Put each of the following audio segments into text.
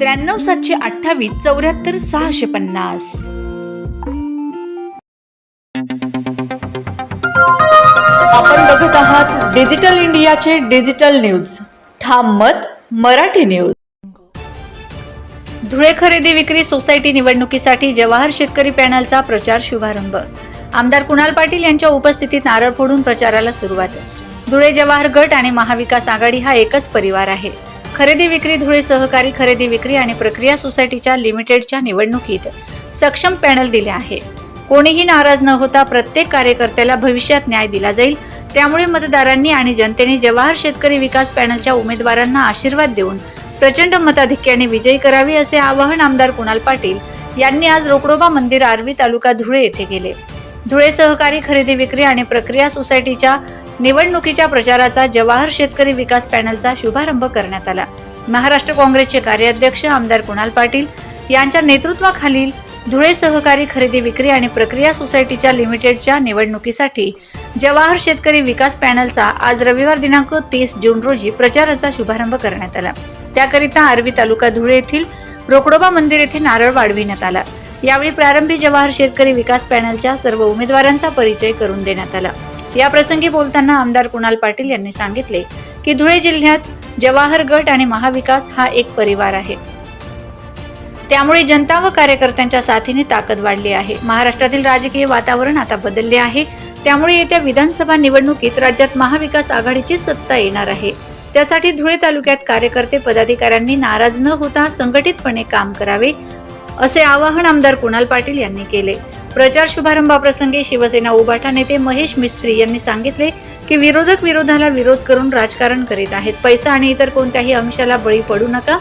त्र्याण्णव सातशे अठ्ठावीस चौऱ्याहत्तर सहाशे पन्नास. आपण बघत आहात डिजिटल इंडियाचे डिजिटल न्यूज. ठाम मत मराठी न्यूज. धुळे खरेदी विक्री सोसायटी निवडणुकीसाठी जवाहर शेतकरी पॅनलचा प्रचार शुभारंभ. आमदार कुणाल पाटील यांच्या उपस्थितीत नारळ फोडून प्रचाराला सुरुवात. धुळे जवाहर गट आणि महाविकास आघाडी हा एकच परिवार आहे. खरेदी विक्री धुळे सहकारी खरेदी विक्री आणि प्रक्रिया सोसायटीच्या लिमिटेडच्या निवडणुकीत सक्षम पॅनल दिले आहे. कोणीही नाराज न होता प्रत्येक कार्यकर्त्याला भविष्यात न्याय दिला जाईल. त्यामुळे मतदारांनी आणि जनतेने जवाहर शेतकरी विकास पॅनलच्या उमेदवारांना आशीर्वाद देऊन प्रचंड मताधिक्याने विजयी करावे असे आवाहन आमदार कुणाल पाटील यांनी आज रोकडोबा मंदिर आर्वी तालुका धुळे येथे केले. धुळे सहकारी खरेदी विक्री आणि प्रक्रिया सोसायटीच्या निवडणुकीच्या प्रचाराचा जवाहर शेतकरी विकास पॅनलचा शुभारंभ करण्यात आला. महाराष्ट्र काँग्रेसचे कार्याध्यक्ष आमदार कुणाल पाटील यांच्या नेतृत्वाखालील धुळे सहकारी खरेदी विक्री आणि प्रक्रिया सोसायटीच्या लिमिटेडच्या निवडणुकीसाठी जवाहर शेतकरी विकास पॅनलचा आज रविवार दिनांक तीस जून रोजी प्रचाराचा शुभारंभ करण्यात आला. त्याकरिता आर्वी तालुका धुळे येथील रोकडोबा मंदिर येथे नारळ वाढविण्यात आला. यावेळी प्रारंभी जवाहर शेतकरी विकास पॅनलच्या सर्व उमेदवारांचा परिचय करून देण्यात आला. या प्रसंगी बोलताना आमदार कुणाल पाटील यांनी सांगितले की धुळे जिल्ह्यात जवाहर गट आणि महाविकास हा एक परिवार आहे. त्यामुळे जनता व कार्यकर्त्यांच्या साथीने ताकद वाढली आहे. महाराष्ट्रातील राजकीय वातावरण आता बदलले आहे. त्यामुळे येत्या विधानसभा निवडणुकीत राज्यात महाविकास आघाडीची सत्ता येणार आहे. त्यासाठी धुळे तालुक्यात कार्यकर्ते पदाधिकाऱ्यांनी नाराज न होता संघटितपणे काम करावे असे आवाहन आमदार कुणाल पाटील यांनी केले. प्रचार शुभारंभाप्रसंगी शिवसेना उभाटा नेते महेश मिस्त्री यांनी सांगितले की विरोधक विरोधाला विरोध करून राजकारण करीत आहेत. पैसा आणि इतर कोणत्याही अंशाला बळी पडू नका.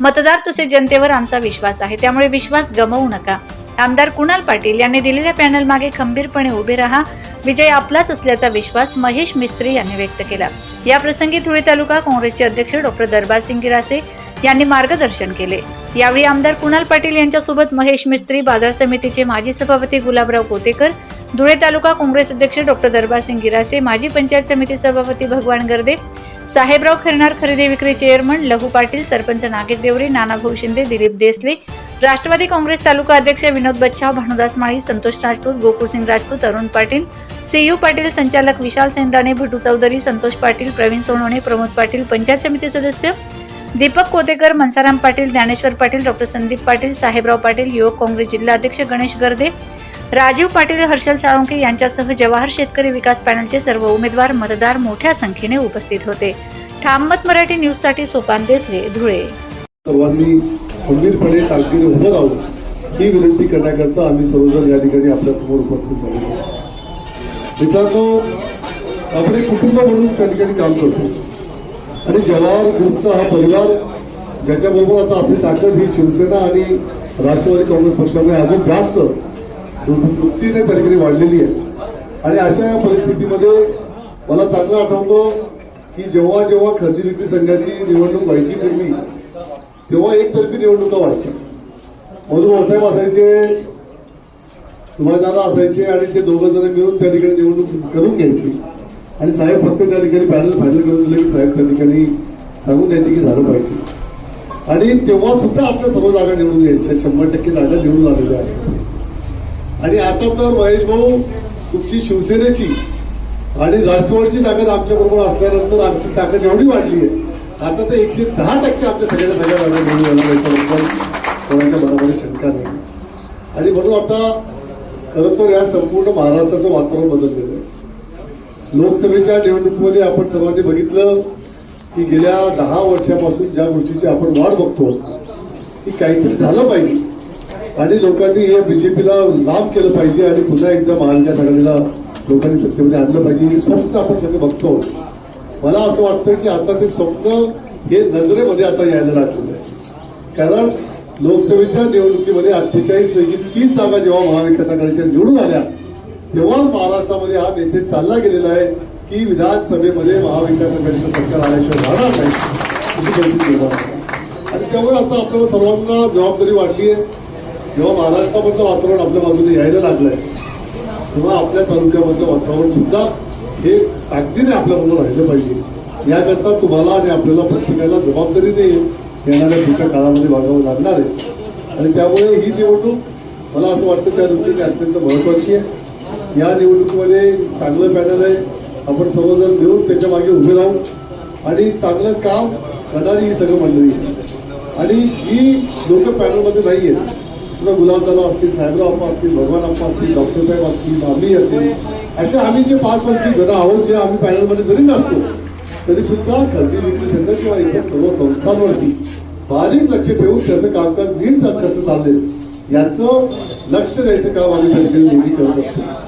मतदार तसेच जनतेवर आमचा विश्वास आहे. त्यामुळे विश्वास गमावू नका. आमदार कुणाल पाटील यांनी दिलेल्या पॅनल मागे खंबीरपणे उभे राहा. विजय आपलाच असल्याचा विश्वास महेश मिस्त्री यांनी व्यक्त केला. या प्रसंगी धुळे तालुका काँग्रेसचे अध्यक्ष डॉक्टर दरबार सिंग गिरासे यांनी मार्गदर्शन केले. यावेळी आमदार कुणाल पाटील यांच्यासोबत महेश मिस्त्री बाजार समितीचे माजी सभापती गुलाबराव कोतेकर धुळे तालुका काँग्रेस अध्यक्ष डॉक्टर दरबारसिंग गिरासे माजी पंचायत समिती सभापती भगवान गर्दे साहेबराव खरणार खरेदी विक्री चेअरमन लहू पाटील सरपंच नागेश देवरे नानाभाऊ शिंदे दिलीप देसले राष्ट्रवादी काँग्रेस तालुका अध्यक्ष विनोद बच्छाव भानुदास माळी संतोष राजपूत गोकुळसिंग राजपूत अरुण पाटील सीयू पाटील संचालक विशाल सेंद्राणे भटू चौधरी संतोष पाटील प्रवीण सोनवणे प्रमोद पाटील पंचायत समिती सदस्य दीपक कोतेकर मनसाराम पाटील ज्ञानेश्वर पाटील डॉक्टर संदीप पाटील साहेबराव पाटील युवक काँग्रेस जिल्हाध्यक्ष गणेश गर्दे राजीव पाटील हर्षल साळुंके यांच्यासह जवाहर शेतकरी विकास पॅनलचे सर्व उमेदवार मतदार मोठ्या संख्येने उपस्थित होते. ठाममत मराठी न्यूजसाठी सोपान देसले धुळे. सर्वांनी खंबीरपणे कामगिरी उभं राहून ही विनंती करण्याकरता आम्ही सर्वजण या ठिकाणी आपल्यासमोर उपस्थित झालेलो मित्रांनो आपण कुटुंब म्हणून त्या ठिकाणी काम करतो. आणि जवाहर ग्रुपचा हा परिवार ज्याच्याबरोबर आता आपली ताकद ही शिवसेना आणि राष्ट्रवादी काँग्रेस पक्षामध्ये अजून जास्त वृत्तीने त्या ठिकाणी वाढलेली आहे. आणि अशा या परिस्थितीमध्ये मला चांगलं आठवतं की जेव्हा जेव्हा खरेदी विक्री संघाची निवडणूक व्हायची पूर्वी तेव्हा एकतर्फी निवडणुका व्हायच्या. मधू भाऊसाहेब असायचे सुभाषदादा असायचे आणि ते दोघं जण मिळून त्या ठिकाणी निवडणूक करून घ्यायची. आणि साहेब फक्त त्या ठिकाणी पॅनल फायनल करून दिलं की साहेब त्या ठिकाणी सांगून द्यायचे की झालं पाहिजे. आणि तेव्हा सुद्धा आपल्या सर्व जागा निवडून घ्यायच्या शंभर टक्के जागा निवडून आलेल्या आहेत. आणि आता तर महेश भाऊ तुमची शिवसेनेची आणि राष्ट्रवादीची ताकद आमच्या बरोबर असल्यानंतर आमची ताकद एवढी वाढली आहे. आता तर एकशे दहा टक्के आमच्या सगळ्या सगळ्या जागा निवडून आल्या याच्याबद्दल कोणाच्या मनामध्ये शंका नाही. आणि म्हणून आता खरं तर या संपूर्ण महाराष्ट्राचं वातावरण बदललेलं आहे. लोकसभेच्या निवडणुकीमध्ये आपण सर्वांनी बघितलं की गेल्या दहा वर्षापासून ज्या गोष्टीची आपण वाट बघतो की काहीतरी झालं पाहिजे. आणि लोकांनी हे बीजेपीला लाभ केलं पाहिजे आणि पुन्हा एकदा महाविकास आघाडीला लोकांनी सत्तेमध्ये आणलं पाहिजे. हे स्वप्न आपण सगळं बघतो. मला असं वाटतं की आता ते स्वप्न हे नजरेमध्ये आता यायला लागलेलं आहे. कारण लोकसभेच्या निवडणुकीमध्ये अठ्ठेचाळीस पैकी तीस जागा जेव्हा महाविकास आघाडीच्या निवडून आल्या तेव्हाच महाराष्ट्रामध्ये हा मेसेज चालला गेलेला आहे की विधानसभेमध्ये महाविकास आघाडीचं सरकार आल्याशिवाय राहणार नाही अशी परिस्थिती आणि त्यामुळे आता आपल्याला सर्वांना जबाबदारी वाटली आहे जेव्हा महाराष्ट्रामधलं वातावरण आपल्या बाजूने यायला लागलंय तेव्हा आपल्या तालुक्यामधलं वातावरण सुद्धा हे ताकदीने आपल्याबरोबर राहिलं पाहिजे. याकरता तुम्हाला आणि आपल्याला प्रत्येकाला जबाबदारीने येणाऱ्या पुढच्या काळामध्ये वागावं लागणार आहे. आणि त्यामुळे ही निवडणूक मला असं वाटतं त्या दृष्टीने अत्यंत महत्वाची आहे. या निवडणुकीमध्ये चांगलं पॅनल आहे. आपण सर्वजण मिळून त्याच्यामागे उभे राहू. आणि चांगलं काम करणारी ही सगळं मंडळी. आणि जी लोक पॅनलमध्ये नाही आहेत समजा गुलाबदादा असतील साहेबराव अप्पा असतील भगवान अप्पा असतील डॉक्टर साहेब असतील आम्ही असेल असे आम्ही जे पाच पंचवीस जण आहोत जे आम्ही पॅनलमध्ये जरी नसतो तरी सुद्धा खरेदी विक्री संघ किंवा इतर सर्व संस्थांवरती बारीक लक्ष ठेवून त्याचं कामकाज नीट चाल- कसं चाललेल याचं लक्ष द्यायचं काम आम्ही त्या ठिकाणी नेहमी करत असतो.